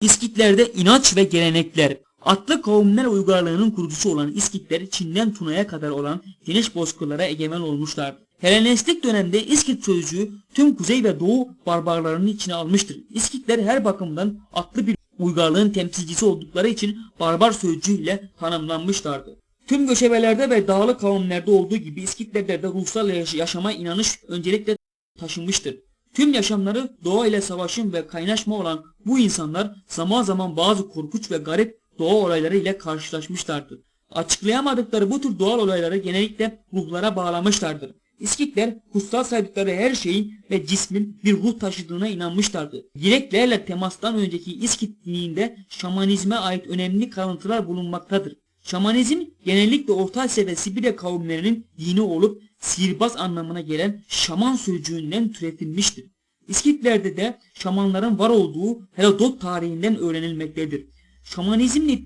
İskitlerde inanç ve gelenekler. Atlı kavimler uygarlığının kurucusu olan İskitler Çin'den Tuna'ya kadar olan geniş bozkırlara egemen olmuşlardı. Helenistik dönemde İskit sözcüğü tüm kuzey ve doğu barbarlarının içine almıştır. İskitler her bakımdan atlı bir uygarlığın temsilcisi oldukları için barbar sözcüğüyle tanımlanmışlardı. Tüm göçebelerde ve dağlık kavimlerde olduğu gibi İskitlerde de ruhsal yaş- yaşama inanış öncelikle taşınmıştır. Tüm yaşamları doğa ile savaşın ve kaynaşma olan bu insanlar zaman zaman bazı korkunç ve garip doğa olayları ile karşılaşmışlardır. Açıklayamadıkları bu tür doğal olayları genellikle ruhlara bağlamışlardır. İskitler kutsal saydıkları her şeyin ve cismin bir ruh taşıdığına inanmışlardı. Dileklerle temastan önceki İskit dininde şamanizme ait önemli kalıntılar bulunmaktadır. Şamanizm genellikle Orta Asya ve Sibirya kavimlerinin dini olup sihirbaz anlamına gelen şaman sözcüğünden türetilmiştir. İskitlerde de şamanların var olduğu Herodot tarihinden öğrenilmektedir. Şamanizmle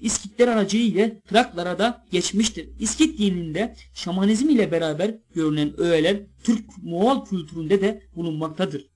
İskitler aracıyla Traklara da geçmiştir. İskit dininde şamanizm ile beraber görülen öğeler Türk-Moğol kültüründe de bulunmaktadır.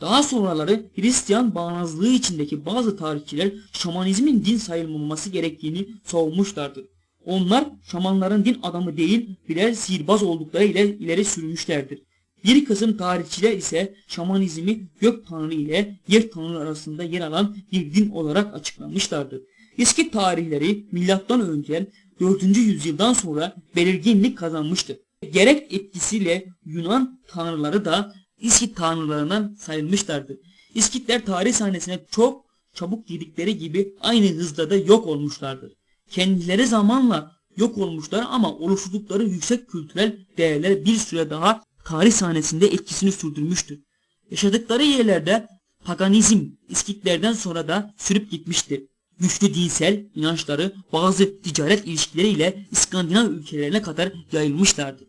Daha sonraları Hristiyan bağnazlığı içindeki bazı tarihçiler şamanizmin din sayılmaması gerektiğini savunmuşlardır. Onlar şamanların din adamı değil birer sihirbaz oldukları ile ileri sürmüşlerdir. Bir kısım tarihçiler ise şamanizmi gök tanrı ile yer tanrı arasında yer alan bir din olarak açıklamışlardır. İskit tarihleri milattan önce 4. yüzyıldan sonra belirginlik kazanmıştır. Gerek etkisiyle Yunan tanrıları da İskit tanrılarından sayılmışlardır. İskitler tarih sahnesine çok çabuk girdikleri gibi aynı hızda da yok olmuşlardır. Kendileri zamanla yok olmuşlar ama oluşturdukları yüksek kültürel değerler bir süre daha tarih sahnesinde etkisini sürdürmüştür. Yaşadıkları yerlerde paganizm İskitlerden sonra da sürüp gitmiştir. Güçlü dinsel inançları bazı ticaret ilişkileriyle İskandinav ülkelerine kadar yayılmışlardı.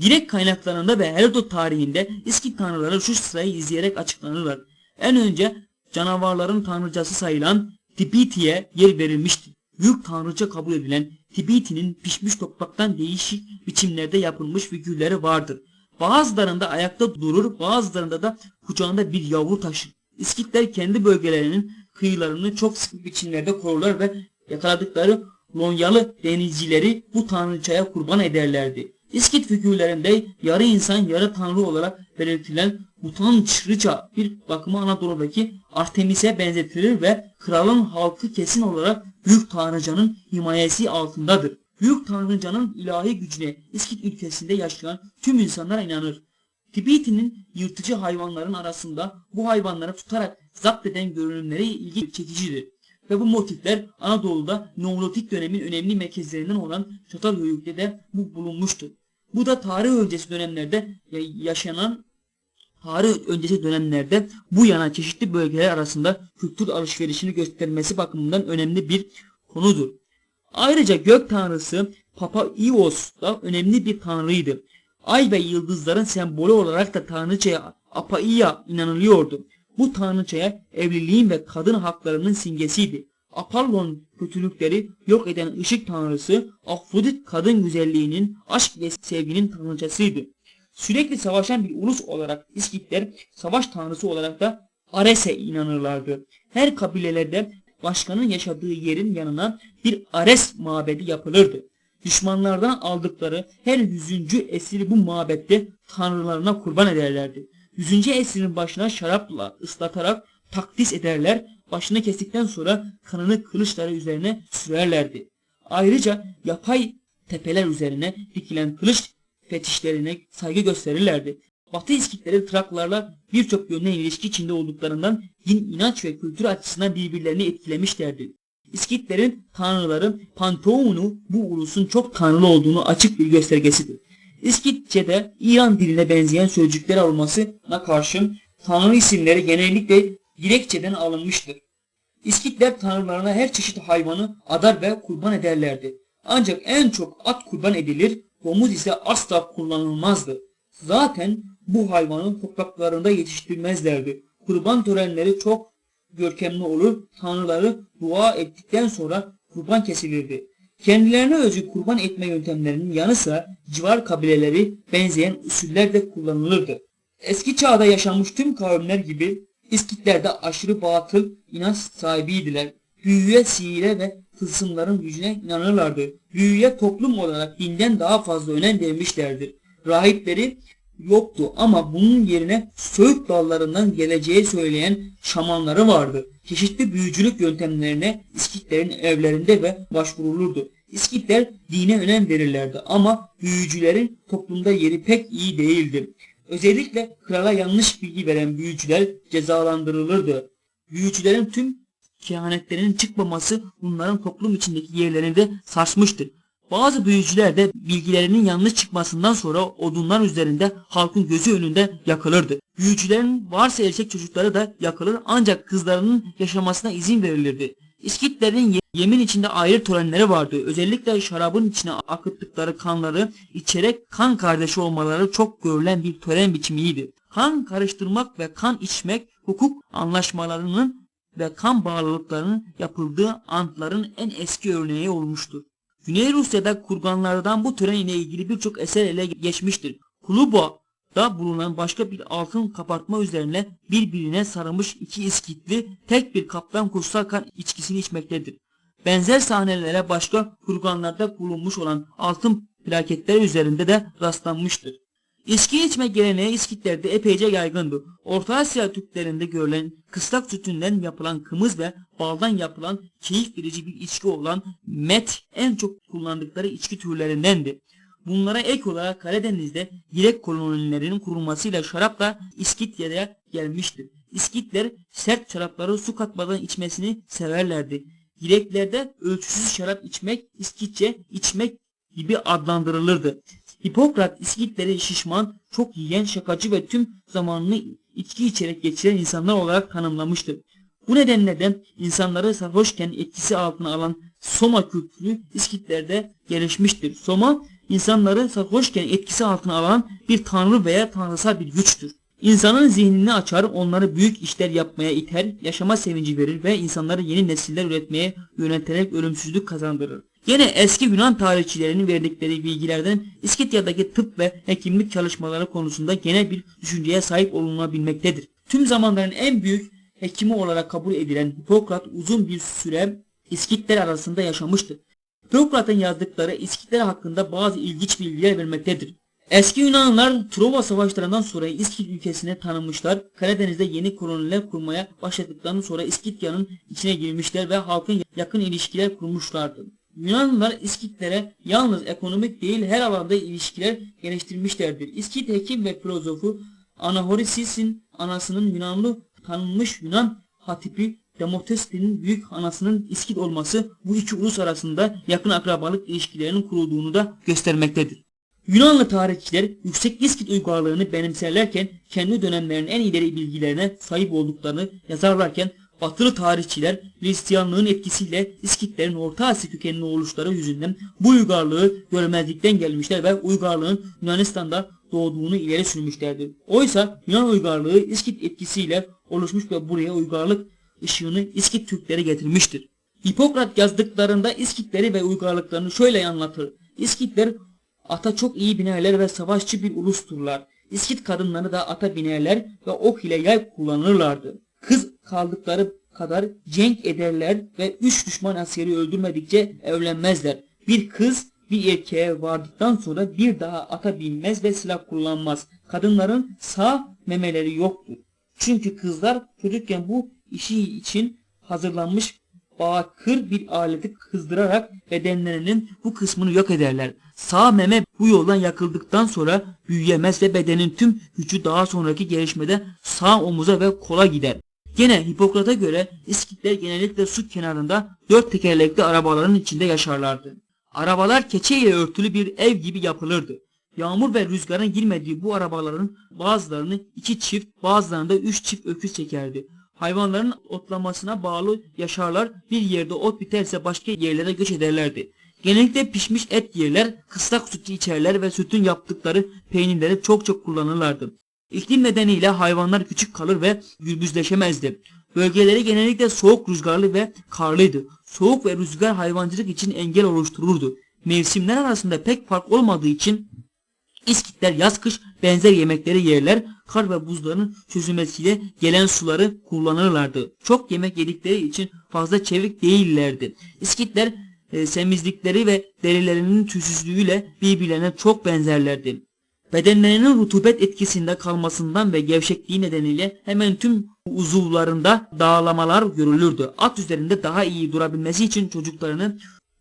Direkt kaynaklarında ve Herodot tarihinde İskit tanrıları şu sırayı izleyerek açıklanırlar. En önce canavarların tanrıcası sayılan Tibiti'ye yer verilmiştir. Büyük tanrıça kabul edilen Tibiti'nin pişmiş topraktan değişik biçimlerde yapılmış figürleri vardır. Bazılarında ayakta durur, bazılarında da kucağında bir yavru taşır. İskitler kendi bölgelerinin kıyılarını çok sıkı biçimlerde korurlar ve yakaladıkları Lonyalı denizcileri bu tanrıçaya kurban ederlerdi. İskit figürlerinde yarı insan yarı tanrı olarak belirtilen utançlıca bir bakıma Anadolu'daki Artemis'e benzetilir ve kralın halkı kesin olarak Büyük Tanrıcanın himayesi altındadır. Büyük Tanrıcanın ilahi gücüne İskit ülkesinde yaşayan tüm insanlar inanır. Tibeti'nin yırtıcı hayvanların arasında bu hayvanları tutarak zapt eden görünümleri ilgi çekicidir. Ve bu motifler Anadolu'da Neolitik dönemin önemli merkezlerinden olan Çatalhöyük'te de bu bulunmuştur. Bu da tarih öncesi dönemlerde ya- yaşanan tarih öncesi dönemlerde bu yana çeşitli bölgeler arasında kültür alışverişini göstermesi bakımından önemli bir konudur. Ayrıca gök tanrısı Papa Ios da önemli bir tanrıydı. Ay ve yıldızların sembolü olarak da tanrıçaya Apaia inanılıyordu. Bu tanrıçaya evliliğin ve kadın haklarının simgesiydi. Apollon kötülükleri yok eden ışık tanrısı, Afrodit kadın güzelliğinin, aşk ve sevginin tanrıçasıydı. Sürekli savaşan bir ulus olarak İskitler, savaş tanrısı olarak da Ares'e inanırlardı. Her kabilelerde başkanın yaşadığı yerin yanına bir Ares mabedi yapılırdı. Düşmanlardan aldıkları her yüzüncü esiri bu mabette tanrılarına kurban ederlerdi. Yüzüncü esirin başına şarapla ıslatarak takdis ederler, başını kestikten sonra kanını kılıçları üzerine sürerlerdi. Ayrıca yapay tepeler üzerine dikilen kılıç fetişlerine saygı gösterirlerdi. Batı İskitleri Traklarla birçok yönden ilişki içinde olduklarından din, inanç ve kültür açısından birbirlerini etkilemişlerdi. İskitlerin tanrıları Panteon'u bu ulusun çok tanrılı olduğunu açık bir göstergesidir. İskitçe'de İran diline benzeyen sözcükler olmasına karşın tanrı isimleri genellikle Grekçeden alınmıştır. İskitler tanrılarına her çeşit hayvanı adar ve kurban ederlerdi. Ancak en çok at kurban edilir, domuz ise asla kullanılmazdı. Zaten bu hayvanı topraklarında yetiştirmezlerdi. Kurban törenleri çok görkemli olur, tanrıları dua ettikten sonra kurban kesilirdi. Kendilerine özgü kurban etme yöntemlerinin yanı sıra civar kabileleri benzeyen usuller de kullanılırdı. Eski çağda yaşanmış tüm kavimler gibi İskitler de aşırı batıl inanç sahibiydiler. Büyüye, sihire ve tılsımların gücüne inanırlardı. Büyüye toplum olarak dinden daha fazla önem vermişlerdir. Rahipleri yoktu ama bunun yerine söğüt dallarından geleceği söyleyen şamanları vardı. Çeşitli büyücülük yöntemlerine İskitlerin evlerinde ve başvurulurdu. İskitler dine önem verirlerdi ama büyücülerin toplumda yeri pek iyi değildi. Özellikle krala yanlış bilgi veren büyücüler cezalandırılırdı. Büyücülerin tüm kehanetlerinin çıkmaması bunların toplum içindeki yerlerini de sarsmıştır. Bazı büyücüler de bilgilerinin yanlış çıkmasından sonra odunlar üzerinde halkın gözü önünde yakılırdı. Büyücülerin varsa erkek çocukları da yakılır ancak kızlarının yaşamasına izin verilirdi. İskitlerin ye- yemin içinde ayrı törenleri vardı. Özellikle şarabın içine akıttıkları kanları içerek kan kardeşi olmaları çok görülen bir tören biçimiydi. Kan karıştırmak ve kan içmek hukuk anlaşmalarının ve kan bağlılıklarının yapıldığı antların en eski örneği olmuştur. Güney Rusya'da kurganlardan bu tören ile ilgili birçok eser ele geçmiştir. Kuluba'da bulunan başka bir altın kapartma üzerine birbirine sarılmış iki iskitli tek bir kaptan kutsal kan içkisini içmektedir. Benzer sahnelere başka kurganlarda bulunmuş olan altın plaketler üzerinde de rastlanmıştır. İçki içme geleneği İskitlerde epeyce yaygındı. Orta Asya Türklerinde görülen kısrak sütünden yapılan kımız ve baldan yapılan keyif verici bir içki olan met en çok kullandıkları içki türlerindendi. Bunlara ek olarak Karadeniz'de Girek kolonilerinin kurulmasıyla şarap da İskitya'ya gelmiştir. İskitler sert şarapları su katmadan içmesini severlerdi. Gireklerde ölçüsüz şarap içmek, İskitçe içmek gibi adlandırılırdı. Hipokrat İskitleri şişman, çok yiyen, şakacı ve tüm zamanını içki içerek geçiren insanlar olarak tanımlamıştır. Bu nedenle de insanları sarhoşken etkisi altına alan Soma kültürü İskitlerde gelişmiştir. Soma, insanları sarhoşken etkisi altına alan bir tanrı veya tanrısal bir güçtür. İnsanın zihnini açar, onları büyük işler yapmaya iter, yaşama sevinci verir ve insanları yeni nesiller üretmeye yönelterek ölümsüzlük kazandırır. Yine eski Yunan tarihçilerinin verdikleri bilgilerden İskitya'daki tıp ve hekimlik çalışmaları konusunda genel bir düşünceye sahip olunabilmektedir. Tüm zamanların en büyük hekimi olarak kabul edilen Hipokrat uzun bir süre İskitler arasında yaşamıştır. Hipokrat'ın yazdıkları İskitler hakkında bazı ilginç bilgiler vermektedir. Eski Yunanlılar Truva savaşlarından sonra İskit ülkesine tanınmışlar. Karadeniz'de yeni koloniler kurmaya başladıktan sonra İskitya'nın içine girmişler ve halkın yakın ilişkiler kurmuşlardı. Yunanlılar İskitlere yalnız ekonomik değil her alanda ilişkiler geliştirmişlerdir. İskit hekim ve filozofu Anahorisis'in anasının Yunanlı tanınmış Yunan hatipi Demostes'in büyük anasının İskit olması bu iki ulus arasında yakın akrabalık ilişkilerinin kurulduğunu da göstermektedir. Yunanlı tarihçiler yüksek İskit uygarlığını benimserlerken kendi dönemlerinin en ileri bilgilerine sahip olduklarını yazarlarken Batılı tarihçiler Hristiyanlığın etkisiyle İskitlerin Orta Asya kökenli oluşları yüzünden bu uygarlığı görmezlikten gelmişler ve uygarlığın Yunanistan'da doğduğunu ileri sürmüşlerdir. Oysa Yunan uygarlığı İskit etkisiyle oluşmuş ve buraya uygarlık ışığını İskit Türkleri getirmiştir. Hipokrat yazdıklarında İskitleri ve uygarlıklarını şöyle anlatır. İskitler ata çok iyi binerler ve savaşçı bir ulusturlar. İskit kadınları da ata binerler ve ok ile yay kullanırlardı. Kız kaldıkları kadar cenk ederler ve üç düşman askeri öldürmedikçe evlenmezler. Bir kız bir erkeğe vardıktan sonra bir daha ata binmez ve silah kullanmaz. Kadınların sağ memeleri yoktur. Çünkü kızlar çocukken bu işi için hazırlanmış bakır bir aleti kızdırarak bedenlerinin bu kısmını yok ederler. Sağ meme bu yoldan yakıldıktan sonra büyüyemez ve bedenin tüm gücü daha sonraki gelişmede sağ omuza ve kola gider. Gene Hipokrat'a göre İskitler genellikle su kenarında dört tekerlekli arabaların içinde yaşarlardı. Arabalar keçe ile örtülü bir ev gibi yapılırdı. Yağmur ve rüzgarın girmediği bu arabaların bazılarını iki çift bazılarında üç çift öküz çekerdi. Hayvanların otlamasına bağlı yaşarlar bir yerde ot biterse başka yerlere göç ederlerdi. Genellikle pişmiş et yerler, kısrak sütü içerler ve sütün yaptıkları peynirleri çok çok kullanırlardı. İklim nedeniyle hayvanlar küçük kalır ve gürbüzleşemezdi. Bölgeleri genellikle soğuk rüzgarlı ve karlıydı. Soğuk ve rüzgar hayvancılık için engel oluştururdu. Mevsimler arasında pek fark olmadığı için İskitler yaz kış benzer yemekleri yerler, kar ve buzların çözülmesiyle gelen suları kullanırlardı. Çok yemek yedikleri için fazla çevik değillerdi. İskitler e, semizlikleri ve derilerinin tüysüzlüğüyle birbirlerine çok benzerlerdi. Bedenlerinin rutubet etkisinde kalmasından ve gevşekliği nedeniyle hemen tüm uzuvlarında dağlamalar görülürdü. At üzerinde daha iyi durabilmesi için çocuklarını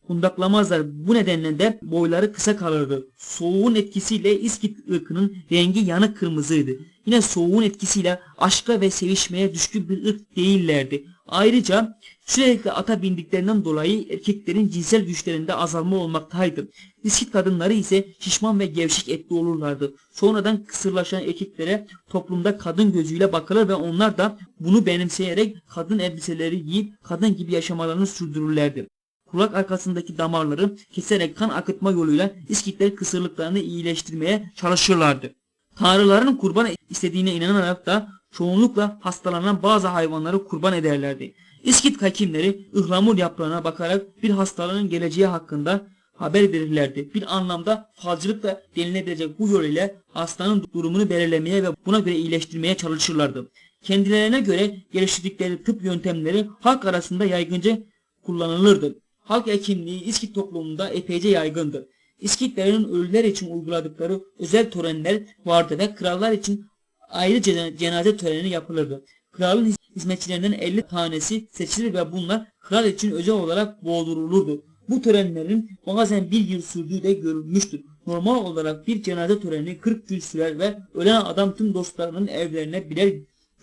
kundaklamazlar. Bu nedenle de boyları kısa kalırdı. Soğuğun etkisiyle İskit ırkının rengi yanık kırmızıydı. Yine soğuğun etkisiyle aşka ve sevişmeye düşkün bir ırk değillerdi. Ayrıca sürekli ata bindiklerinden dolayı erkeklerin cinsel güçlerinde azalma olmaktaydı. İskit kadınları ise şişman ve gevşek etli olurlardı. Sonradan kısırlaşan erkeklere toplumda kadın gözüyle bakılır ve onlar da bunu benimseyerek kadın elbiseleri giyip kadın gibi yaşamalarını sürdürürlerdi. Kulak arkasındaki damarları keserek kan akıtma yoluyla İskitler kısırlıklarını iyileştirmeye çalışırlardı. Tanrıların kurban istediğine inanarak da çoğunlukla hastalanan bazı hayvanları kurban ederlerdi. İskit hakimleri ıhlamur yaprağına bakarak bir hastalığın geleceği hakkında haber verirlerdi. Bir anlamda falcılık da denilebilecek bu yol hastanın durumunu belirlemeye ve buna göre iyileştirmeye çalışırlardı. Kendilerine göre geliştirdikleri tıp yöntemleri halk arasında yaygınca kullanılırdı. Halk hekimliği İskit toplumunda epeyce yaygındır. İskitlerin ölüler için uyguladıkları özel törenler vardı ve krallar için ayrı cena- cenaze töreni yapılırdı. Kralın hiz- hizmetçilerinden 50 tanesi seçilir ve bunlar kral için özel olarak boğdurulurdu. Bu törenlerin bazen bir yıl sürdüğü de görülmüştür. Normal olarak bir cenaze töreni 40 gün sürer ve ölen adam tüm dostlarının evlerine birer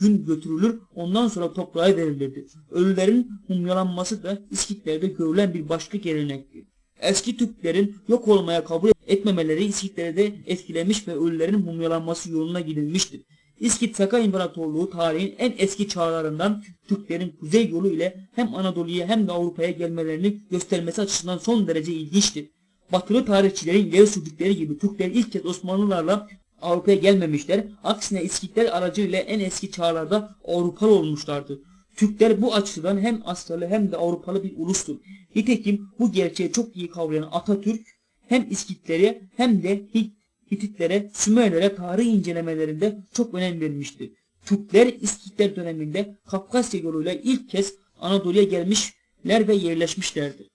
gün götürülür ondan sonra toprağa verilirdi. Ölülerin mumyalanması da İskitlerde görülen bir başka gelenekti. Eski Türklerin yok olmaya kabul etmemeleri İskitleri de etkilemiş ve ölülerin mumyalanması yoluna gidilmiştir. İskit Saka İmparatorluğu tarihin en eski çağlarından Türklerin kuzey yolu ile hem Anadolu'ya hem de Avrupa'ya gelmelerini göstermesi açısından son derece ilginçtir. Batılı tarihçilerin ileri sürdükleri gibi Türkler ilk kez Osmanlılarla Avrupa'ya gelmemişler. Aksine İskitler aracıyla en eski çağlarda Avrupalı olmuşlardı. Türkler bu açıdan hem Asyalı hem de Avrupalı bir ulustur. Nitekim bu gerçeği çok iyi kavrayan Atatürk hem İskitlere hem de Hit- Hititlere, Sümerlere tarih incelemelerinde çok önem vermiştir. Türkler İskitler döneminde Kafkasya yoluyla ilk kez Anadolu'ya gelmişler ve yerleşmişlerdir.